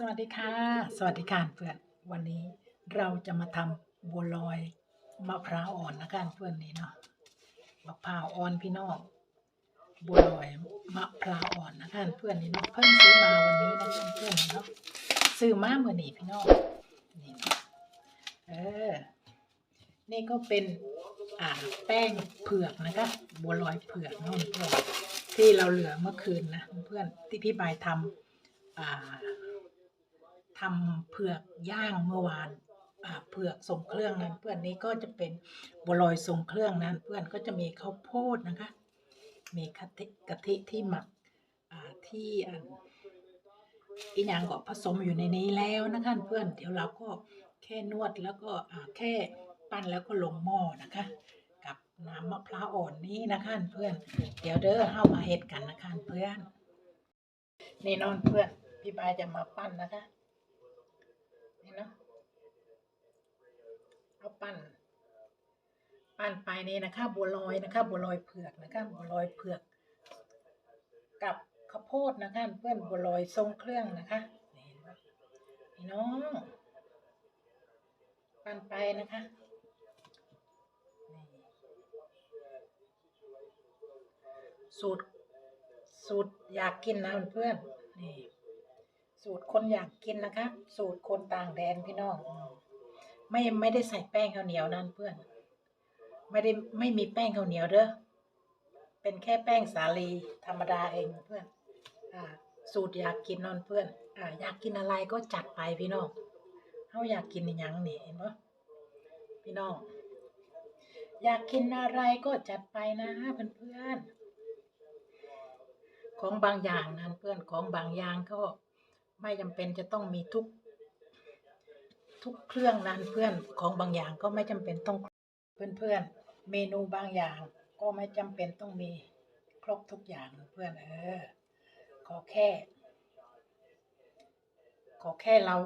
สวัสดีค่ะ สวัสดีค่ะเพื่อน วันนี้เราจะมาทำบัวลอยมะพร้าวอ่อนนะคะเพื่อนนี่เนาะ มะพร้าวอ่อนพี่น้อง บัวลอยมะพร้าวอ่อนนะคะเพื่อนนี่เนาะ เพิ่งซื้อมาวันนี้นะคะเพื่อนเนาะ ซื้อมาเมื่อนี้พี่น้อง นี่เนาะเออ นี่ก็เป็นอ่าแป้งเผือกนะคะบัวลอยเผือกเนาะเพื่อนที่เราเหลือเมื่อคืนนะเพื่อนที่พี่บายทำอ่า ทำเผือกย่างเมื่อวานเผือกทรงเครื่องนั้น เพื่อนนี้ก็จะเป็นบัวลอยทรงเครื่องนั้น เพื่อนก็จะมีข้าวโพดนะคะ มีกะทิกะทิที่หมักที่อันอีหยังก็ผสมอยู่ในนี้แล้วนะคะเพื่อนเดี๋ยวเราก็แค่นวดแล้วก็แค่ปั้นแล้วก็ลงหม้อนะคะ กับน้ำมะพร้าวอ่อนนี้นะคะเพื่อน เดี๋ยวเด้อเข้ามาเฮ็ดกันนะคะเพื่อนนี่นอนเพื่อนพี่บายจะมาปั้นนะคะ นี่เนาะ เอาปั้น ปั้นไปนี่นะคะ บัวลอยนะคะ บัวลอยเผือกนะคะ บัวลอยเผือก กับข้าวโพดนะคะ เพื่อนบัวลอยทรงเครื่องนะคะนี่เห็นปะพี่น้อง ปั้นไปนะคะสูตรสูตรอยากกินนะเพื่อนนี่สูตรคนอยากกินนะคะ สูตรคนต่างแดนพี่น้อง ไม่ไม่ได้ใส่แป้งข้าวเหนียวนั่นเพื่อน ไม่ได้ไม่มีแป้งข้าวเหนียวเด้อเป็นแค่แป้งสาลีธรรมดาเองเพื่อนอ่าสูตรอยากกินนอนเพื่อนอ่าอยากกินอะไรก็จัดไปพี่น้องเขาอยากกินอหยังนี่เห็นปะพี่น้องอยากกินอะไรก็จัดไปนะเพื่อนๆของบางอย่างนั้นเพื่อนของบางอย่างก็ไม่จำเป็นจะต้องมีทุก ทุกเครื่องนั้นเพื่อนของบางอย่างก็ไม่จำเป็นต้องเพื่อนเพื่อนๆเมนูบางอย่างก็ไม่จำเป็นต้องมีครบทุกอย่างเพื่อนเออขอแค่ ขอแค่เรา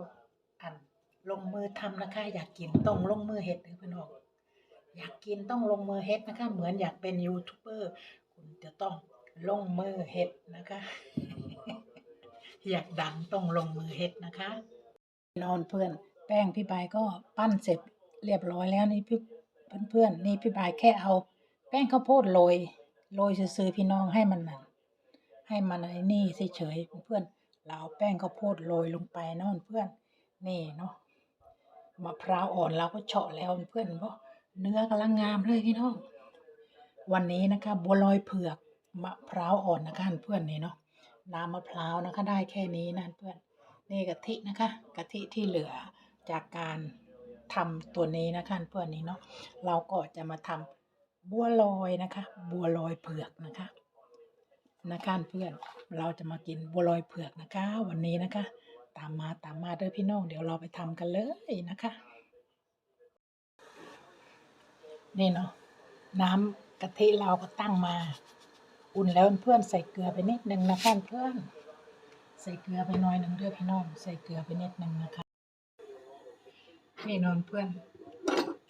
อันลงมือทำนะคะ อยากกินต้องลงมือเฮ็ดเด้อเพื่อนออกอยากกินต้องลงมือเฮ็ดนะคะ เหมือนอยากเป็นยูทูบเบอร์คุณจะต้องลงมือเฮ็ดนะคะ อยากดังต้องลงมือเฮ็ดนะคะ นอนเพื่อน แป้งพี่บายก็ปั้นเสร็จเรียบร้อยแล้วนี่พี่เพื่อนๆนี่พี่บายแค่เอา แป้งข้าวโพดโรยโรยซื่อพี่น้องให้มันนั่นให้มันไอ้นี่เฉยเพื่อนเราเอาแป้งข้าวโพดโรยลงไปนอนเพื่อนนี่เนาะมะพร้าวอ่อนเราก็เฉาะแล้วเพื่อนเพราะเนื้อกำลังงามเลยพี่น้อง วันนี้นะคะบัวลอยเผือกมะพร้าวอ่อนนะคะเพื่อนนี่เนาะน้ำมะพร้าวนะคะได้แค่นี้นะเพื่อนนี่กะทินะคะกะทิที่เหลือ จากการทำตัวนี้นะคะเพื่อนนี้เนาะเราก็จะมาทำบัวลอยนะคะ บัวลอยเผือกนะคะนะคะเพื่อนเราจะมากินบัวลอยเผือกนะคะ วันนี้นะคะ ตามมาตามมาเด้อพี่น้องเดี๋ยวเราไปทำกันเลยนะคะ นี่เนาะน้ำกะทิเราก็ตั้งมา อุ่นแล้วเพื่อนใส่เกลือไปนิดนึงนะคะเพื่อนใส่เกลือไปหน่อยหนึ่งเด้อพี่น้อง ใส่เกลือไปนิดนึงนะคะ นี่นอนเพื่อน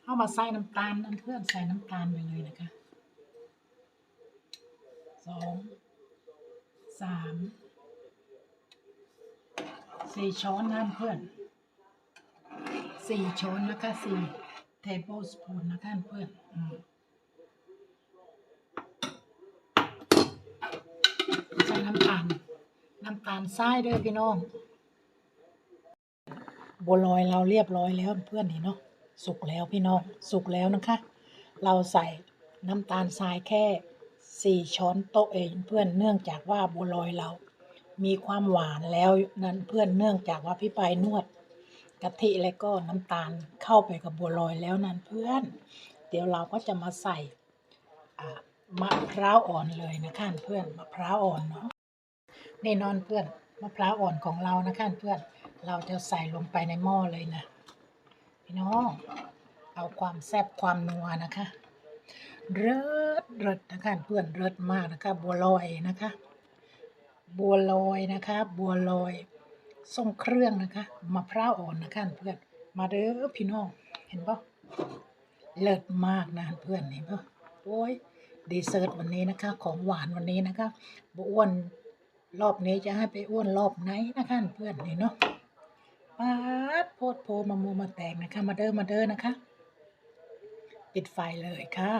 เอามาใส่น้ำตาลนั่นเพื่อนใส่น้ำตาลไปเลยนะคะสองสามสี่ช้อนน้ำเพื่อนสี่ช้อนนะคะสี่ tablespoon นะคะเพื่อนอืมใส่น้ำตาลน้ำตาลทรายด้วยพี่น้อง บัวลอยเราเรียบร้อยแล้วเพื่อนนี่เนาะสุกแล้วพี่น้องสุกแล้วนะคะ เราใส่น้ำตาลทรายแค่สี่ช้อนโต๊ะเองเพื่อนเนื่องจากว่าบัวลอยเรา มีความหวานแล้วนั้นเพื่อนเนื่องจากว่าพี่ไปนวดกะทิและก็น้ำตาลเข้าไปกับบัวลอยแล้วนั้นเพื่อน เดี๋ยวเราก็จะมาใส่มะพร้าวอ่อนเลยนะคะเพื่อนมะพร้าวอ่อนเนาะนี่นอนเพื่อนมะพร้าวอ่อนของเรานะคะเพื่อน เราจะใส่ลงไปในหม้อเลยนะ พี่น้อง เอาความแซ่บความนัวนะคะ เริดเริดนะคะเพื่อนเริดมากนะคะ บัวลอยนะคะ บัวลอยนะคะ บัวลอยทรงเครื่องนะคะมะพร้าวอ่อนนะคะเพื่อน มาเด้อพี่น้อง เห็นปะเลิศมากนะเพื่อนเห็นปะโอ้ยดีเซอร์ตวันนี้นะคะ ของหวานวันนี้นะคะบอ้วนรอบนี้จะให้ไปอ้วนรอบไหนนะคะเพื่อนนี่เนาะ ปาดโพดโพมามูมาแตงนะคะ มาเด้อมาเด้อนะคะ ปิดไฟเลยค่ะ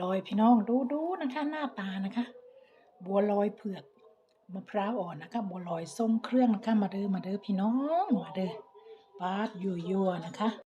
ลอยพี่น้องดูดูนะคะ หน้าตานะคะ บัวลอยเผือกมะพร้าวอ่อนนะคะ บัวลอยทรงเครื่องนะคะ มาเด้อมาเด้อพี่น้อง มาเด้อปาดยั่วนะคะ